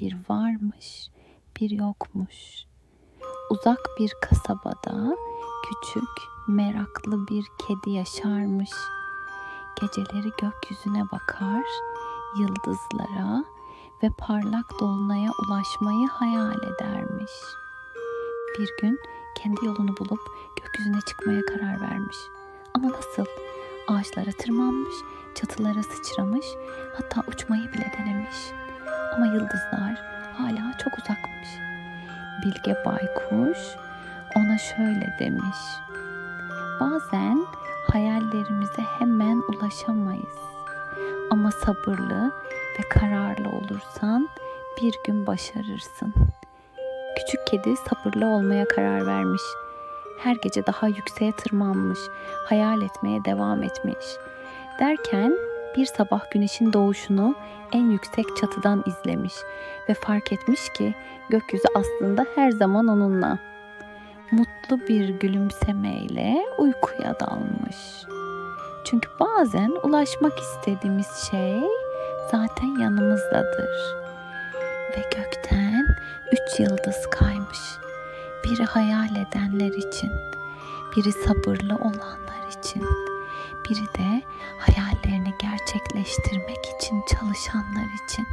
bir varmış, bir yokmuş. Uzak bir kasabada küçük, meraklı bir kedi yaşarmış. Geceleri gökyüzüne bakar, yıldızlara ve parlak dolunaya ulaşmayı hayal edermiş. Bir gün kendi yolunu bulup gökyüzüne çıkmaya karar vermiş. Ama nasıl? Ağaçlara tırmanmış, çatılara sıçramış, hatta uçmayı bile denemiş. Ama yıldızlar hala çok uzakmış. Bilge Baykuş ona şöyle demiş. Bazen hayallerimize hemen ulaşamayız. Ama sabırlı ve kararlı olursan bir gün başarırsın. Küçük kedi sabırlı olmaya karar vermiş. Her gece daha yükseğe tırmanmış, hayal etmeye devam etmiş. Derken bir sabah güneşin doğuşunu en yüksek çatıdan izlemiş ve fark etmiş ki gökyüzü aslında her zaman onunla. Mutlu bir gülümsemeyle uykuya dalmış. Çünkü bazen ulaşmak istediğimiz şey zaten yanımızdadır. Ve gökten üç yıldız kaymış. Biri hayal edenler için, biri sabırlı olanlar için, biri de hayallerini gerçekleştirmek için çalışanlar için.